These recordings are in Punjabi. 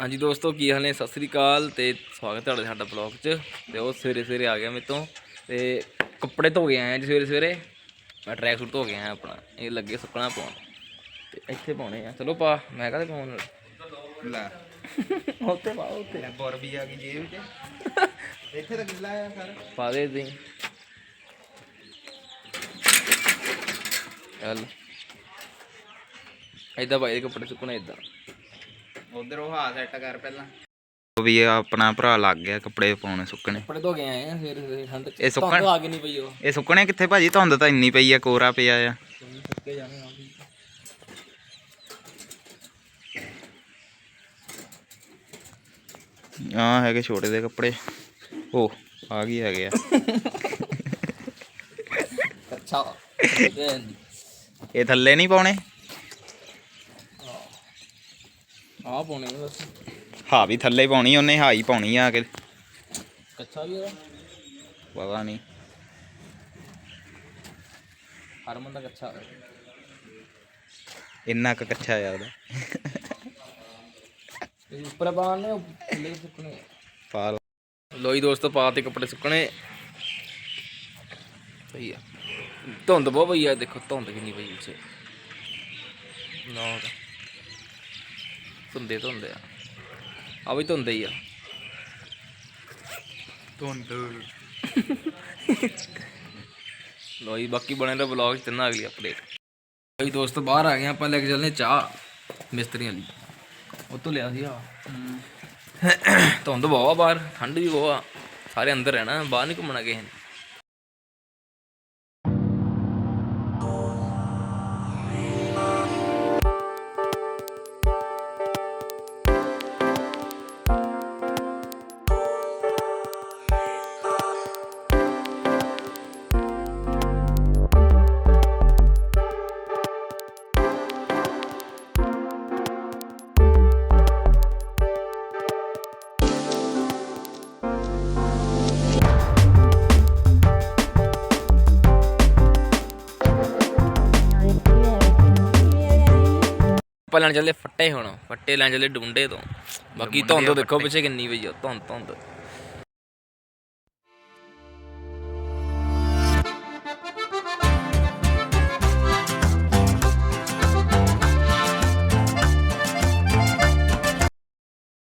ਹਾਂਜੀ ਦੋਸਤੋ ਕੀ ਹਾਲ ਨੇ? ਸਤਿ ਸ੍ਰੀ ਅਕਾਲ ਤੇ ਸਵਾਗਤ ਹੈ ਤੁਹਾਡਾ ਸਾਡਾ ਬਲੌਗ 'ਚ। ਤੇ ਉਹ ਸਵੇਰੇ ਸਵੇਰੇ ਆ ਗਿਆ ਮੇਰੇ ਤੋਂ ਤੇ ਕੱਪੜੇ ਧੋ ਕੇ ਆਏ ਆ ਜੀ ਸਵੇਰੇ ਸਵੇਰੇ। ਮੈਂ ਟਰੈਕ ਸੂਟ ਧੋ ਕੇ ਆਇਆ ਆਪਣਾ। ਇਹ ਲੱਗੇ ਸੁੱਕਣਾ ਪਾਉਣ। ਤੇ ਇੱਥੇ ਪਾਉਣੇ ਆ। ਚਲੋ ਪਾ। ਮੈਂ ਕਹਦੇ ਪਾਉਣ? ਲੈ। ਉੱਤੇ ਪਾ ਉੱਤੇ ਲੈ ਬੋਰ ਵੀ ਆ ਗਈ ਜੇਬ 'ਚ। ਇੱਥੇ ਤਾਂ ਗਿੱਲਾ ਆ ਸਰ ਪਾ ਦੇ ਦੇ ਚੱਲ। ਏਦਾਂ ਭਾਈ ਦੇ ਕੱਪੜੇ ਸੁੱਕਣੇ ਏਦਾਂ। ਉਧਰ ਉਹ ਹਾ ਸੈੱਟ ਕਰ ਪਹਿਲਾਂ। ਉਹ ਵੀ ਆਪਣਾ ਭਰਾ ਲੱਗ ਗਿਆ ਕੱਪੜੇ ਪਾਉਣੇ ਸੁੱਕਣੇ। ਕੱਪੜੇ ਧੋ ਕੇ ਆਏ ਆ ਸਵੇਰੇ ਠੰਡ ਇਹ ਸੁੱਕਣ- ਧੁੰਦ ਆ ਗਈ ਨਹੀਂ ਪਈ ਉਹ। ਇਹ ਸੁੱਕਣੇ ਕਿੱਥੇ ਭਾਜੀ? ਧੁੰਦ ਤਾਂ ਇੰਨੀ ਪਈ ਆ ਕੋਰਾ ਪਿਆ ਆ। ਸੁੱਕੇ ਜਾਣੇ ਆ। ਵੀ ਆ ਹੈਗੇ ਛੋਟੇ ਦੇ ਕੱਪੜੇ। ਉਹ ਆ ਗਈ ਹੈਗੇ ਆ। ਅੱਛਾ ਇਹ ਥੱਲੇ ਨਹੀਂ ਪਾਉਣੇ? ਆ ਪਾਉਣੇ ਨੇ ਬਸ। ਹਾ ਵੀ ਥੱਲੇ ਪਾਉਣੀ ਉਹਨੇ ਹਾ ਹੀ ਪਾਉਣੀ ਆ ਕੇ। ਕੱਚਾ ਵੀ ਇਹਦਾ ਪਤਾ ਨਹੀਂ। ਹਰਮਨ ਦਾ ਕੱਚਾ ਇੰਨਾ ਕੁ ਕੱਚਾ ਆ ਉਹਦਾ। ਇਹ ਉੱਪਰ ਬਾਣ ਨੇ ਥੱਲੇ ਸੁੱਕਣੇ ਪਾ। ਲੋਈ ਦੋਸਤੋ ਪਾ ਤੇ ਕੱਪੜੇ ਸੁੱਕਣੇ। ਸਹੀ ਆ। ਧੁੰਦ ਬਹੁਤ ਪਈ ਆ ਦੇਖੋ ਧੁੰਦ ਕਿੰਨੀ ਪਈ ਪਿੱਛੇ। ਨਾ ਧੁੰਦੇ ਧੁੰਦੇ ਆ। ਆ ਵੀ ਧੁੰਦੇ ਹੀ ਆ। ਧੁੰਦ। ਲੋਈ ਬਾਕੀ ਬਣੇ ਦਾ ਵਲੌਗ ਤਿੰਨਾ ਅਗਲੀ ਅਪਡੇਟ ਲੋਈ ਦੋਸਤੋ ਬਾਹਰ ਆ ਗਏ ਆਪਾਂ ਲੈ ਕੇ ਚੱਲਨੇ ਚਾਹ ਮਿਸਤਰੀ ਵਾਲੀ ਉਹ ਤੋਂ ਲਿਆ ਸੀ ਆ। ਧੁੰਦ ਬਹੁਤ ਆ ਬਾਹਰ ਠੰਡ ਵੀ ਬਹੁਤ ਆ। ਸਾਰੇ ਅੰਦਰ ਰਹਿਣਾ ਬਾਹਰ ਨਹੀਂ ਘੁੰਮਣਾ ਕਿਸੇ ਨੇ। ਆਪਾਂ ਲੈਣ ਚੱਲੇ ਫੱਟੇ ਹੁਣ ਫੱਟੇ ਲੈਣ ਚੱਲੇ ਡੁੰਡੇ ਤੋਂ। ਬਾਕੀ ਧੁੰਦ ਦੇਖੋ ਪਿੱਛੇ ਕਿੰਨੀ ਪਈ ਆ ਧੁੰਦ ਧੁੰਦ।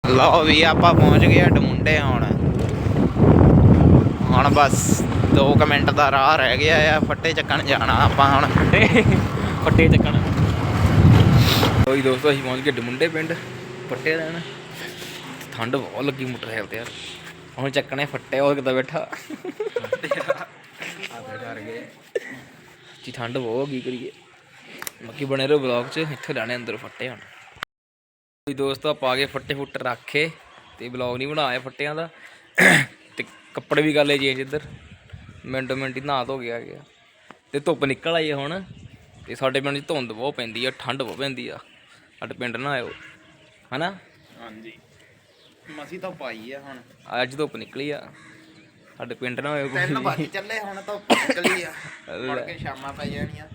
ਲਓ ਵੀ ਆਪਾਂ ਪਹੁੰਚ ਗਏ ਆ ਡਮੁੰਡੇ ਹੁਣ। ਹੁਣ ਬਸ 2 ਮਿੰਟ ਦਾ ਰਾਹ ਰਹਿ ਗਿਆ ਆ ਫੱਟੇ ਚੱਕਣ ਜਾਣਾ ਆਪਾਂ ਹੁਣ। ਫੱਟੇ ਚੱਕਣ। ਕੋਈ ਦੋਸਤੋ, ਅਸੀਂ ਪਹੁੰਚ ਗਏ ਡਮੁੰਡੇ ਪਿੰਡ ਫੱਟੇ ਰਹਿਣ। ਠੰਡ ਬਹੁਤ ਲੱਗੀ ਮੋਟਰਸਾਈਕਲ ਤੇ ਯਾਰ। ਹੁਣ ਚੱਕਣੇ ਫੱਟੇ ਉਹ ਕਿੱਦਾਂ ਬੈਠਾ? ਆਪੇ ਕਰ ਗਏ ਜੀ, ਠੰਡ ਬਹੁਤ ਹੋ ਗਈ ਕਰੀਏ। ਬਾਕੀ ਬਣੇ ਰਹੋ ਬਲੌਗ 'ਚ, ਇੱਥੇ ਲੈਣੇ ਅੰਦਰ ਫੱਟੇ ਹੁਣ। ਕੋਈ ਦੋਸਤੋ, ਆਪਾਂ ਆ ਗਏ ਫੱਟੇ ਫੁੱਟ ਰੱਖੇ ਤੇ ਬਲੌਗ ਨਹੀਂ ਬਣਾਇਆ ਫੱਟਿਆਂ ਦਾ। ਤੇ ਕੱਪੜੇ ਵੀ ਕਰ ਲਏ ਚੇਂਜ ਇੱਧਰ। ਮਿੰਟੋ ਮਿੰਟ ਹੀ ਨਹਾ ਧੋ ਗਿਆ ਗਿਆ ਤੇ ਧੁੱਪ ਨਿਕਲ ਆਈ ਹੈ ਹੁਣ। ਤੇ ਸਾਡੇ ਪਿੰਡ 'ਚ ਧੁੰਦ ਬਹੁਤ ਪੈਂਦੀ ਆ, ਠੰਡ ਬਹੁਤ ਪੈਂਦੀ ਆ। ਸਾਡੇ ਪਿੰਡ ਨਾ ਆਇਓ। ਹਨਾ? ਹਾਂਜੀ। ਮਸੀ ਤਾਂ ਪਾਈ ਆ ਹੁਣ। ਅੱਜ ਧੁੱਪ ਨਿਕਲੀ ਆ। ਸਾਡੇ ਪਿੰਡ ਨਾ ਆਇਓ ਤਿੰਨ ਵੱਜ ਚੱਲੇ ਹੁਣ ਤਾਂ ਨਿਕਲੀ ਆ। ਮੁੜ ਕੇ ਸ਼ਾਮਾਂ ਪੈ ਜਾਣੀਆਂ।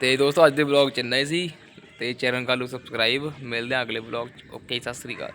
ਤੇ ਦੋਸਤੋ ਅੱਜ ਦੇ ਵਲੌਗ ਚ ਇੰਨਾ ਹੀ ਸੀ। ਤੇ ਚੈਨਲ ਕਰ ਲਓ ਸਬਸਕ੍ਰਾਈਬ ਮਿਲਦੇ ਹਾਂ ਅਗਲੇ ਵਲੌਗ ਚ। ਓਕੇ ਸਤਿ ਸ੍ਰੀ ਅਕਾਲ।